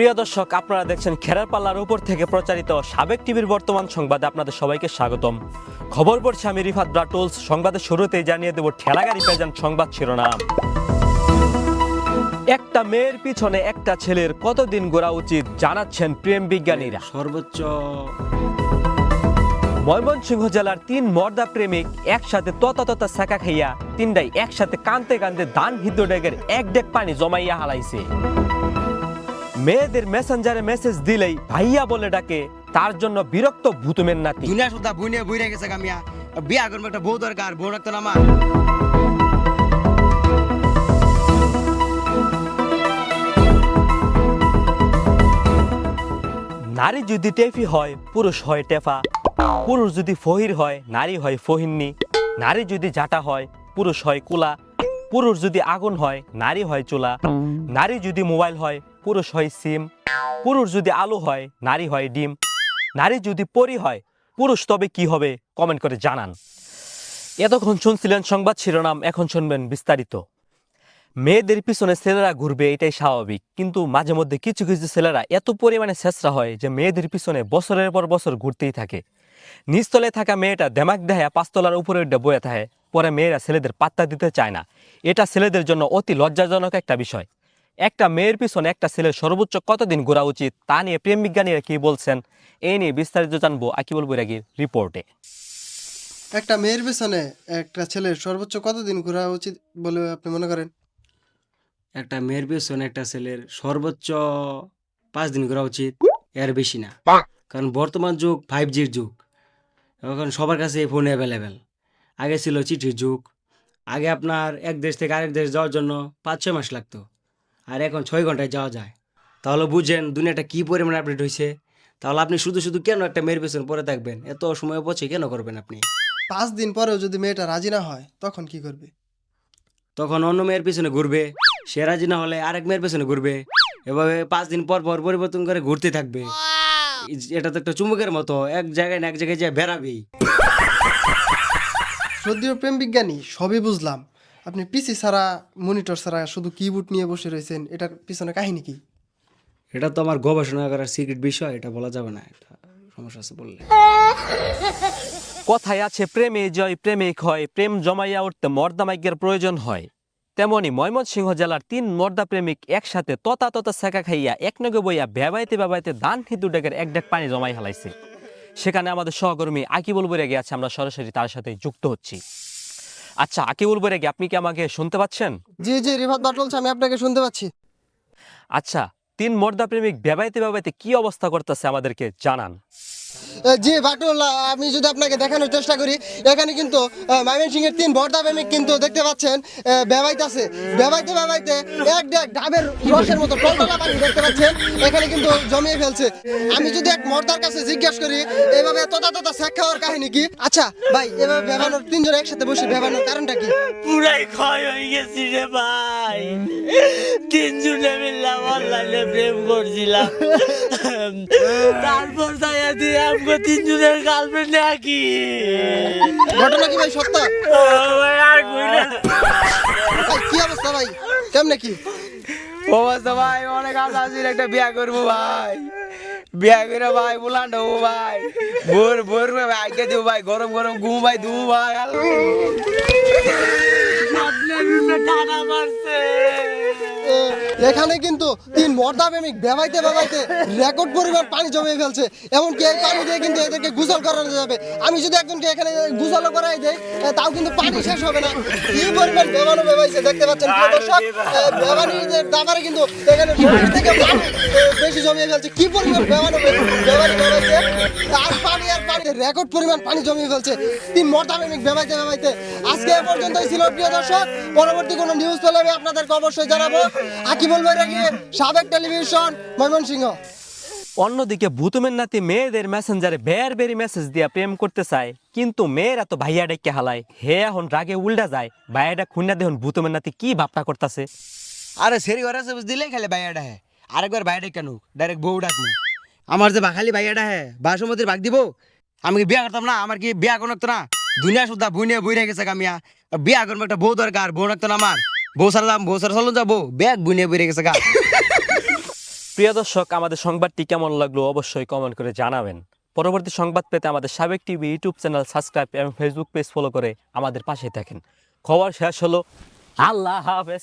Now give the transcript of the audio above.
প্রিয় দর্শক আপনারা দেখছেন খেরার পাল্লার উপর থেকে প্রচারিত সাবেক টিভির বর্তমান সংবাদে আপনাদের সবাইকে স্বাগতম। খবর পড়ছে আমি রিফাত ব্রাটুলস। সংবাদের শুরুতেই জানিয়ে দেব ঠেলাগাড়ি প্রেজেন্ট সংবাদ শিরোনাম। একটা মেয়ের পিছনে একটা ছেলের কতদিন গোড়া উচিত জানাচ্ছেন প্রেম বিজ্ঞানীরা। সর্বোচ্চ ময়মনসিংহ জেলার তিন মর্দা প্রেমিক একসাথে ততা ততা সাকা খাইয়া তিনটাই একসাথে কানতে কানতে দান হিদ্দ ডেগের এক ডেক পানি জমাইয়া হালাইছে। মেয়েদের মেসেঞ্জারে মেসেজ দিলেই ভাইয়া বলে ডাকে তার জন্য বিরক্ত ভূতুমের নাতি। দুনিয়া সুদ্ধা বুইনে বুইরে গেছে বিয়া করব একটা বউ দরকার বউ রাখতো না আমার। নারী যদি টেফি হয় পুরুষ হয় টেফা। পুরুষ যদি ফহির হয় নারী হয় ফহিন্নি। নারী যদি জাটা হয় পুরুষ হয় কুলা। পুরুষ যদি আগুন হয় নারী হয় চুলা। নারী যদি মোবাইল হয় পুরুষ হয় সিম, পুরুষ যদি আলু হয়, নারী হয় ডিম, নারী যদি পরি হয়, পুরুষ তবে কি হবে? কমেন্ট করে জানান। এতক্ষণ শুনছিলেন সংবাদ শিরোনাম, এখন শুনবেন বিস্তারিত। মেয়েদের পিছনে ছেলেরা ঘুরবে, এটাই স্বাভাবিক। কিন্তু মাঝে মধ্যে কিছু কিছু ছেলেরা এত পরিমাণে ছেঁচড়া হয় যে মেয়েদের পিছনে বছরের পর বছর ঘুরতেই থাকে। নিচতলে থাকা মেয়েটা দেমাক দেহায় পাঁচতলার উপরে উঠে বয়ে থাকে। পরে মেয়েরা ছেলেদের পাত্তা দিতে চায় না। এটা ছেলেদের জন্য অতি লজ্জাজনক একটা বিষয়। একটা মেয়ের পিছনে একটা ছেলের সর্বোচ্চ কতদিন ঘোরা উচিত তা নিয়ে প্রেম বিজ্ঞানীরা কি বলছেন? এই নিয়ে বিস্তারিত জানব আকিবুল বৈরাগীর রিপোর্টে। একটা মেয়ের পিছনে একটা ছেলের সর্বোচ্চ কতদিন ঘোরা উচিত বলে আপনি মনে করেন? একটা মেয়ের পিছনে একটা ছেলের সর্বোচ্চ পাঁচ দিন করা উচিত এর বেশি না। কারণ বর্তমান যুগ ফাইভ জির যুগ। এখন সবার কাছে ফোন অ্যাভেলেবেল আগে ছিল চিঠির যুগ। আগে আপনার এক দেশ থেকে আরেক দেশ যাওয়ার জন্য পাঁচ ছয় মাস লাগতো। আর এখন ছয় ঘন্টায় যাওয়া যায়। তাহলে বুঝেন দুনিয়াটা কী পরিমাণে আপডেট হয়েছে তাহলে আপনি শুধু শুধু কেন একটা মেয়ের পেছনে পরে থাকবেন? এত সময় পচে কেন করবেন আপনি? পাঁচ দিন পরেও যদি মেয়েটা রাজি না হয় তখন কি করবে? তখন অন্য মেয়ের পেছনে ঘুরবে। সে রাজি না হলে আরেক মেয়ের পেছনে ঘুরবে। এভাবে পাঁচ দিন পর পর পরিবর্তন করে ঘুরতে থাকবে। এটা তো একটা চুম্বকের মতো। এক জায়গায় না এক জায়গায় যা বেড়াবেই। সদ্য প্রেম বিজ্ঞানী সবই বুঝলাম। আপনি পিসি ছাড়া মনিটর ছাড়া শুধু কিবোর্ড নিয়ে বসে রয়েছেন এটার পিছনে কাহিনী কি? এটা তো আমার গবেষণা করার সিক্রেট বিষয় এটা বলা যাবে না এটা সমস্যা আছে বললে। কথায় আছে প্রেমে জয় প্রেমিক হয় প্রেম জমাইয়া উঠতে মর্দামাইকের প্রয়োজন হয়। তেমনি ময়মনসিংহ জেলার তিন মর্দা প্রেমিক একসাথে ততা ততা সেকা খাইয়া এক নগে বইয়া বেবাইতে বেবাইতে দান হিন্দু ডেকের এক ডেক পানি জমাই হালাইছে। সেখানে আমাদের সহকর্মী আকিবুল বৈরাগী আছে আমরা সরাসরি তার সাথে যুক্ত হচ্ছি। আচ্ছা আকিবুল বৈরাগী আপনি কি আমাকে শুনতে পাচ্ছেন? জি জি রিভাত বাটলস আমি আপনাকে শুনতে পাচ্ছি। আচ্ছা তিন মর্দা প্রেমিক বেবাইতে বেবাইতে কি অবস্থা করতেছে আমাদেরকে জানান। জি বাটুল আমি যদি আপনাকে দেখানোর চেষ্টা করি, এখানে কিন্তু ময়মনসিং এর তিন বর্দা প্রেমিক কিন্তু দেখতে পাচ্ছেন বেবাইতে আছে বেবাইতে বেবাইতে এক ডেক ডাবের রসের মতো টলটলা পানি দেখতে পাচ্ছেন, এখানে কিন্তু জমিয়ে ফেলছে। আমি যদি এক মর্দার কাছে জিজ্ঞেস করি, এভাবে তথা তথা শেখ খাওয়ার কাহিনী কি? আচ্ছা ভাই, এভাবে বেবানোর তিনজন একসাথে বসে বেবানোর কারণটা কি? পুরাই ক্ষয় হয়ে গেছি রে ভাই। তিনজনে মিললাম অনলাইনে প্রেম করছিলাম। তারপর যাইয়া দিয়ে আমাকে তিনজনের গার্লফ্রেন্ড নাকি ঘটনা কি ভাই সত্য? আর কইরা ভাই কি অবস্থা ভাই? কেমনে কি? অবস্থা ভাই অনেক আশা আছে একটা বিয়া করব ভাই। বিয়া করে ভাই বুলান ভাই। ভোর ভোর আগে দেবো ভাই গরম গরম ঘুম ভাই দুবো ভাই। টানা মারছে। এখানে কিন্তু তিন মর্দা প্রেমিক বেবাইতে বেবাইতে রেকর্ড পরিমাণ পানি জমে ফেলছে, এমনকি এই পানি দিয়ে কিন্তু এদেরকে গুজল করানো যাবে। আমি যদি একজনকে এখানে গুজলও করাই দেই তাও কিন্তু পানি শেষ হবে না। কি পরিমাণ বেবানো বেবাইছে দেখতে পাচ্ছেন দর্শক বেবানিদের দাবারে কিন্তু এখানে থেকে বেশি জমিয়ে ফেলছে। কি পরিমাণ বেবানো বেবানি বেবাইছে? আর পানি আর পানি, রেকর্ড পরিমাণ পানি জমিয়ে ফেলছে। তিন মর্দা প্রেমিক বেবাইতে বেবাইতে। আজকে এ পর্যন্তই ছিল, প্রিয় দর্শক। পরবর্তী কোনো নিউজ পেলে আমি আপনাদেরকে অবশ্যই জানাব। আকি বলব রেখে সাবেক টেলিভিশন ময়মনসিংহ। অন্যদিকে ভূতুমের নাতি মেয়েদের মেসেঞ্জারে বের বেরি মেসেজ দিয়া প্রেম করতে চায় কিন্তু মেয়েরা তো ভাইয়া ডেকে হালায়। হে এখন রাগে উল্টা যায় ভাইয়াটা খুন্না দেখুন ভূতুমের নাতি কি ভাবনা করতেছে। আরে সেরি ঘরে সব দিলে খালি বাইয়াটা হ্যাঁ আরেকবার বাইরে কেন ডাইরেক্ট বউ ডাকবো। আমার যে বাখালি বাইয়াটা হ্যাঁ বাসমতির ভাগ দিব? আমি কি বিয়া করতাম না? আমার কি বিয়া কোনো না? দুনিয়া সুদ্ধা বুই নিয়ে বই রেখে গেছে কামিয়া বিয়া করব একটা বউ দরকার বউ রাখতো না আমার। বউ দাম বউ চলুন যাব। ব্যাগ বুনিয়ে বেড়ে গেছে গা। প্রিয় দর্শক, আমাদের সংবাদটি কেমন লাগল অবশ্যই কমেন্ট করে জানাবেন। পরবর্তী সংবাদ পেতে আমাদের সাবেক টিভি, ইউটিউব চ্যানেল, সাবস্ক্রাইব এবং ফেসবুক পেজ ফলো করে আমাদের পাশে থাকেন। খবর শেষ হলো। আল্লাহ হাফেজ।